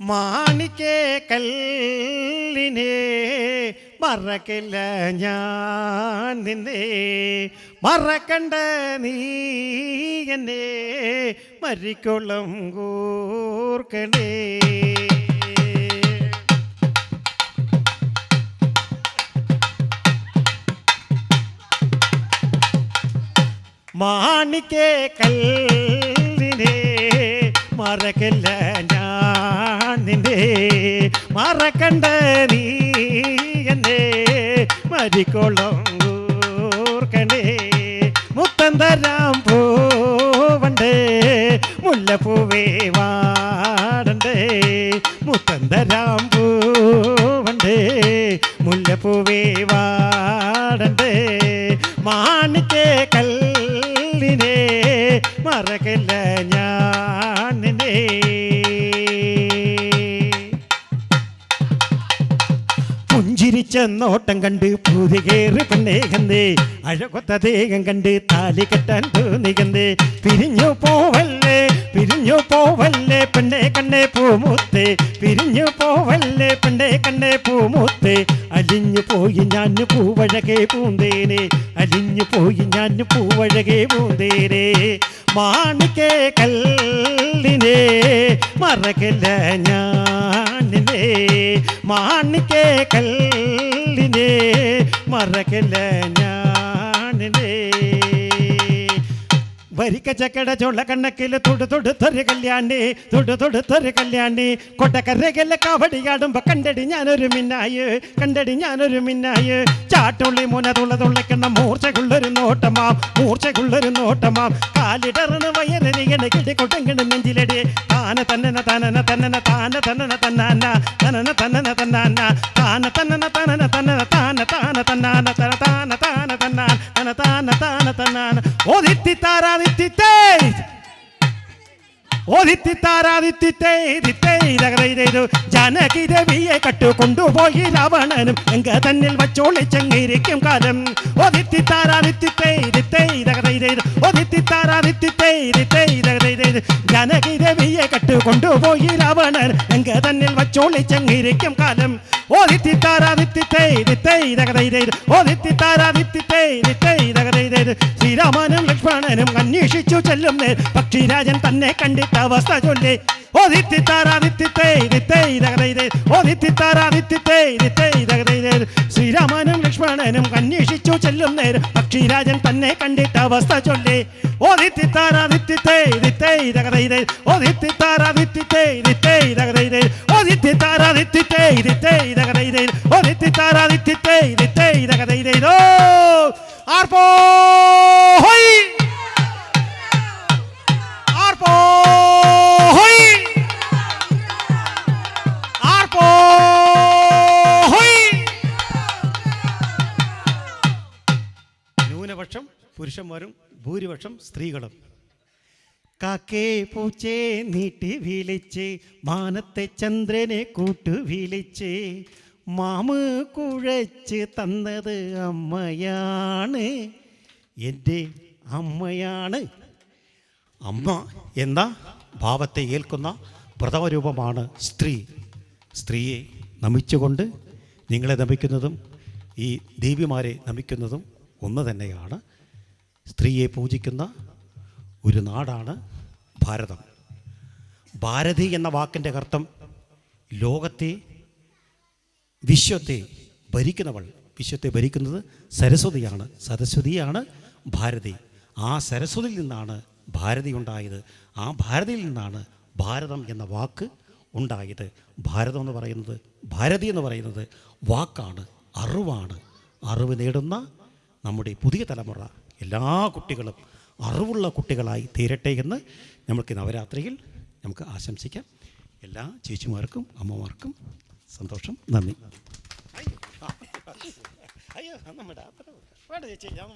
മാണിക്കേ കല്ലിനെ മറക്കില്ല ഞാൻ നിന്നെ. മറക്കണ്ട നീ എന്നെ മരിക്കൊള്ളം കൂർക്കണേ. മാണിക്കേ കല്ലിനെ മറക്കില്ല ഞാൻ നിന്നെ മറക്കണ്ട നീ എന്നെ മരിക്കോളം മുത്തം തരാം പൂവണ്ടേ മുല്ലപ്പൂവേ വാടണ്ടേ. മുത്തം തരാം പൂവണ്ടേ മുല്ലപ്പൂവേ വാടണ്ടേ. മാണിക്കേ കല്ലിനെ മറക്കില്ല ഞാൻ നിന്നെ. പുഞ്ചിരിച്ച നോട്ടം കണ്ട് പുതികേറി പെണ്ണേകന്തേ അഴകൊത്ത ദേഹം കണ്ട് താലി കെട്ടാൻ തോന്നികന്തേ പിരിഞ്ഞു പോവല്ലേ പിരിഞ്ഞു പോവല്ലേ പെണ്ണെ കണ്ണേ പൂമൂത്തേ. പിരിഞ്ഞു പോവല്ലേ പെണ്ണെ കണ്ണേ പൂമൂത്തേ. അലിഞ്ഞു പോയി ഞാൻ പൂവഴകെ പൂന്തേനെ. അലിഞ്ഞു പോയി ഞാൻ പൂവഴകെ പൂന്തേനെ. മാണിക്കേ കല്ലിനെ മറക്കില്ല ഞാൻ. നിന്നെ മാണിക്കേ കല്ലിനെ മറക്കില്ല ഞാനിനെ വരിക്ക ചക്കട ചൊള്ള കണ്ണക്കിൽ തൊടു തൊടുത്തൊരു കല്യാണി തൊടു തൊടുത്തൊരു കല്യാണി. കൊട്ടക്കരകല്ല കാവടിയാടുമ്പോ കണ്ടടി ഞാനൊരു മിന്നായ് കണ്ടടി ഞാനൊരു മിന്നായ്. ചാട്ടുള്ളി മുന തുള്ള തുള്ളക്കുന്ന മൂർച്ചകുള്ളൊരു നോട്ടമാം മൂർച്ചകുള്ളൊരു നോട്ടമാം. കാലിടറണ വയറിനിങ്ങനെ കിടിക്കൊട്ടെങ്കിലും നെഞ്ചിലടി. താന തന്നന തനന തന്നന താന തന്നന തന്നാന തനന തന്നന തന്നാന താന തന്നന തനന തന്നന താന താന തന്നാന തന താന താന തന്നാന തന താന താന തന്നാന. ഓദിത്തി താരാദിത്തിത്തേ ഓദിത്തിത്താരാദിത്തിത്തേ ദിത്തേ ഇതകതൈതു ജാനകി ദേവിയെ കട്ടുകൊണ്ടുപോയി രാവണനും എങ്ക തന്നിൽ വച്ചോളിച്ചങ്ങിരിക്കും കാലം ഓദിത്തിത്താരാദിത്തിത്തേ ദിത്തേ ഇതകതൈതു ഓദിത്തിത്താരാദിത്തിത്തേ ദിത്തേ ഇതകതൈതു ജാനകി ദേവിയെ കട്ടുകൊണ്ടുപോയി രാവണൻ എങ്ക തന്നിൽ വച്ചോളിച്ചങ്ങിരിക്കും കാലം ഓദിത്തിത്താരാദിത്തിത്തേ ദിത്തേ ഇതകതൈതു ഓദിത്തിത്താരാദിത്തിത്തേ ദിത്തേ ശ്രീരാമനും ലക്ഷ്മണനും അന്വേഷിച്ചു ചെല്ലും പക്ഷിരാജൻ തന്നെ കണ്ടിട്ട അവസ്ഥ ചൊല്ലി ശ്രീരാമനും ലക്ഷ്മണനും അന്വേഷിച്ചു ചെല്ലും നേരം പക്ഷിരാജൻ തന്നെ കണ്ടിട്ട അവസ്ഥ ചൊല്ലി ഓദിത്തിത്താരാദിത്യത്തെ ഇതിത്തെ ആർപ്പോ ഹോയ്. ആർപ്പോ ഹോയ്. ആർപ്പോ ഹോയ്. ന്യൂനപക്ഷം പുരുഷന്മാരും ഭൂരിപക്ഷം സ്ത്രീകളും. കാക്കേ പൂച്ചേ നീട്ടി വിളിച്ച് മാനത്തെ ചന്ദ്രനെ കൂട്ടു വിളിച്ച് മാമ് കുഴച്ച് തന്നത് അമ്മയാണ്. എന്റെ അമ്മയാണ്. അമ്മ എന്ന ഭാവത്തെ ഏൽക്കുന്ന പ്രഥമരൂപമാണ് സ്ത്രീ. സ്ത്രീയെ നമിച്ചുകൊണ്ട് നിങ്ങളെ നമിക്കുന്നതും ഈ ദേവിമാരെ നമിക്കുന്നതും ഒന്ന് തന്നെയാണ്. സ്ത്രീയെ പൂജിക്കുന്ന ഒരു നാടാണ് ഭാരതം. ഭാരതി എന്ന വാക്കിന്റെ അർത്ഥം ലോകത്തെ വിശ്വത്തെ ഭരിക്കുന്നവൾ. വിശ്വത്തെ ഭരിക്കുന്നത് സരസ്വതിയാണ്. സരസ്വതിയാണ് ഭാരതി. ആ സരസ്വതിയിൽ നിന്നാണ് ഭാരതി ഉണ്ടായത്. ആ ഭാരതിയിൽ നിന്നാണ് ഭാരതം എന്ന വാക്ക് ഉണ്ടായത്. ഭാരതം എന്ന് പറയുന്നത് ഭാരതി എന്ന് പറയുന്നത് വാക്കാണ് അറിവാണ്. അറിവ് നേടുന്ന നമ്മുടെ പുതിയ തലമുറ. എല്ലാ കുട്ടികളും അറിവുള്ള കുട്ടികളായി തീരട്ടെ എന്ന് നമുക്ക് നവരാത്രിയിൽ നമുക്ക് ആശംസിക്കാം. എല്ലാ ചേച്ചിമാർക്കും അമ്മമാർക്കും സന്തോഷം നന്ദി അയ്യോ നമ്മുടെ വേണ്ട ചേച്ചി ഞാൻ